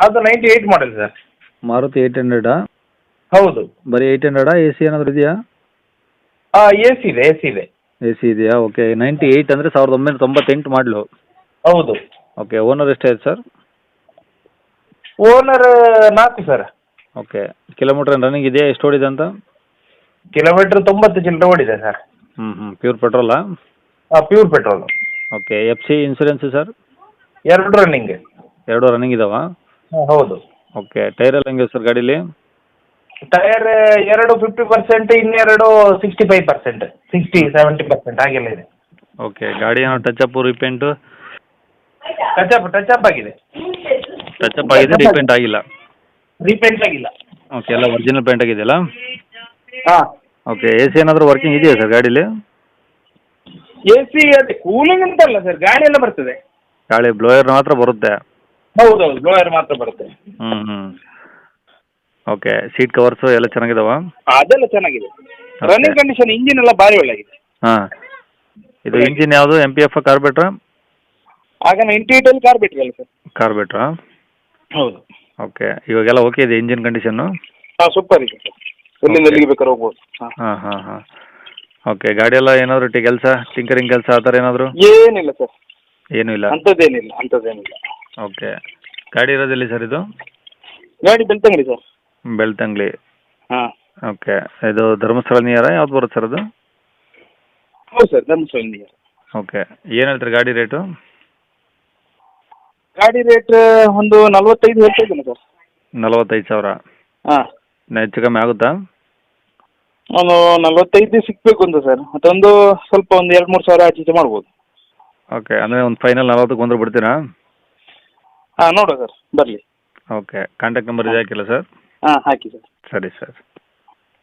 ಅದು ninety eight model sir Maruti eight ಹಂಡ್ರೆಡಾ ಹೌದು. ಬರೀ ಏಯ್ಟ್ ಹಂಡ್ರೆಡಾ ಎ ಸಿ ಏನಾದರೂ ಇದೆಯಾ? ಎ ಸಿ ಇದೆ ಎ ಸಿ ಇದೆ. ಎ ಸಿ ಇದೆಯಾ? ಓಕೆ ನೈಂಟಿ ಏಯ್ಟ್ ಅಂದರೆ ಸಾವಿರದ ಒಂಬೈನೂರ ತೊಂಬತ್ತೆಂಟು ಮಾಡಲು ಹೌದು. ಓಕೆ ಓನರ್ ಎಷ್ಟಾಯ್ತು ಸರ್ ಓನರ್ ನಾಲ್ಕು ಸರ್ ಓಕೆ ಕಿಲೋಮೀಟ್ರ್ ರನ್ನಿಂಗ್ ಇದೆಯಾ? ಎಷ್ಟು ಓಡಿದೆ ಅಂತ? ಕಿಲೋಮೀಟರ್ ತೊಂಬತ್ತು ಚಿಲ್ಲರೆ ಓಡಿದೆ ಸರ್ ಹ್ಞೂ ಹ್ಞೂ pure ಪೆಟ್ರೋಲಾ pure petrol okay F C insurance sir ಎರಡು ರನ್ನಿಂಗ್ ಎರಡು ರನ್ನಿಂಗ್ ಇದಾವಾ? ಹೌದು. ಓಕೆ ಟೈರ್ ಎಲ್ಲ ಸರ್ ಗಾಡೀಲಿ? ಟೈರ್ ಎರಡು ಫಿಫ್ಟಿ ಪರ್ಸೆಂಟ್ ಇನ್ನೆರಡು sixty five percent sixty seventy percent ಹಾಗೆಲ್ಲ ಇದೆ. ಓಕೆ ಗಾಡಿ ಏನೋ up repaint touch touch up ಆಗಿದೆ. ಟಚಪ್ ಆಗಿದೆ ರಿಪೇಂಟ್ ಆಗಿಲ್ಲ. ರೀಪೇಂಟ್ ಆಗಿಲ್ಲ. ಓಕೆ ಎಲ್ಲ ಒರಿಜಿನಲ್ ಪೇಂಟ್ ಆಗಿದೆಯಲ್ಲ ಹಾಂ. ಓಕೆ ಎ ಸಿ ಏನಾದರೂ ವರ್ಕಿಂಗ್ ಇದೆಯಾ ಸರ್ ಗಾಡೀಲಿ? ಎ ಸಿ ಅದೇ ಕೂಲಿಂಗ್ ಅಂತಲ್ಲ ಸರ್ ಗಾಡಿ ಎಲ್ಲ ಬರ್ತದೆ. ಗಾಳಿ ಬ್ಲೋಯರ್ ಮಾತ್ರ ಬರುತ್ತೆ. ಹೌದೌದು ಬ್ಲೋಯರ್ ಮಾತ್ರ ಬರುತ್ತೆ. ಹ್ಮ್ ಹ್ಞೂ ಓಕೆ ಸೀಟ್ ಕವರ್ಸ್ ಎಲ್ಲ ಚೆನ್ನಾಗಿದಾವ? ಅದೆಲ್ಲ ಚೆನ್ನಾಗಿದೆ. ರನ್ನಿಂಗ್ ಕಂಡೀಷನ್ ಇಂಜಿನ್ ಎಲ್ಲ ಭಾರಿ ಒಳ್ಳೆಗಿದೆ ಹಾ. ಇದು ಇಂಜಿನ್ ಯಾವುದು? ಎಂ ಪಿ ಎಫ್ ಕಾರ್ಬೇಟ್ರಾ ಆಗ ನೈಂಟಿ ಏಟಲ್ಲಿ ಕಾರ್ ಬಿಟ್ರಲ್ಲ ಸರ್. ಕಾರ್ಬೇಟ್ರಾ ಹೌದು. ಓಕೆ ಇವಾಗೆಲ್ಲ ಓಕೆ ಇದೆ ಇಂಜಿನ್ ಕಂಡೀಷನ್ನು ಹಾಂ ಸೂಪರ್ ಇದೆ ಸರ್. ಎಲ್ಲಿಂದ ಎಲ್ಲಿಗೆ ಬೇಕಾದ್ರೆ ಹೋಗ್ಬೋದು. ಹಾಂ. ಹಾಂ ಹಾಂ ಹಾಂ. ಓಕೆ ಗಾಡಿ ಎಲ್ಲ ಏನಾದರೂ ಟಿ ಕೆಲಸ ಟಿಂಕರಿಂಗ್ ಕೆಲಸ ಆ ಥರ ಏನಾದರೂ? ಏನಿಲ್ಲ ಸರ್. ಏನೂ ಇಲ್ಲ. ಅಂಥದ್ದೇನಿಲ್ಲ ಅಂಥದ್ದೇನಿಲ್ಲ. ಓಕೆ. ಗಾಡಿ ಇರೋದಿಲ್ಲ ಸರ್ ಇದು? ಗಾಡಿ ಬೆಳ್ತಂಗಡಿ ಸರ್. ಬೆಳ್ತಂಗ್ಲಿ ಹಾಂ. ಓಕೆ. ಇದು ಧರ್ಮಸ್ಥಳ ನಿಯರ ಯಾವ್ದು ಬರುತ್ತೆ ಸರ್ ಅದು? ಹೌದು ಸರ್ ಧರ್ಮಸ್ಥಳ ನಿಯರ್ ಓಕೆ. ಏನು ಹೇಳ್ತೀರಿ ಗಾಡಿ ರೇಟು? ಗಾಡಿ ರೇಟ್ ಒಂದು ನಲ್ವತ್ತೈದು ಹೇಳ್ತಾ ಇದ್ದೇನೆ ಸರ್. ನಲವತ್ತೈದು ಸಾವಿರ. ಹಾಂ. ಇನ್ನು ಹೆಚ್ಚು ಕಮ್ಮಿ ಆಗುತ್ತಾ? ಒಂದು ನಲ್ವತ್ತೈದು ಸಿಗಬೇಕು ಅಂತ ಸರ್. ಮತ್ತೊಂದು ಸ್ವಲ್ಪ ಒಂದು ಎರಡು ಮೂರು ಸಾವಿರ ಆಚೆ ಈಚೆ ಮಾಡ್ಬೋದು. ಓಕೆ. ಅಂದರೆ ಒಂದು ಫೈನಲ್ ನಲವತ್ತಕ್ಕೆ ಬಂದ್ರೆ ಬಿಡ್ತೀರಾ ಹಾಂ ನೋಡುವ ಸರ್ ಬರಲಿ. ಓಕೆ ಕಾಂಟ್ಯಾಕ್ಟ್ ನಂಬರ್ ಇದೆ ಹಾಕಿಲ್ಲ ಸರ್? ಹಾಂ ಹಾಕಿ ಸರ್. ಸರಿ ಸರ್.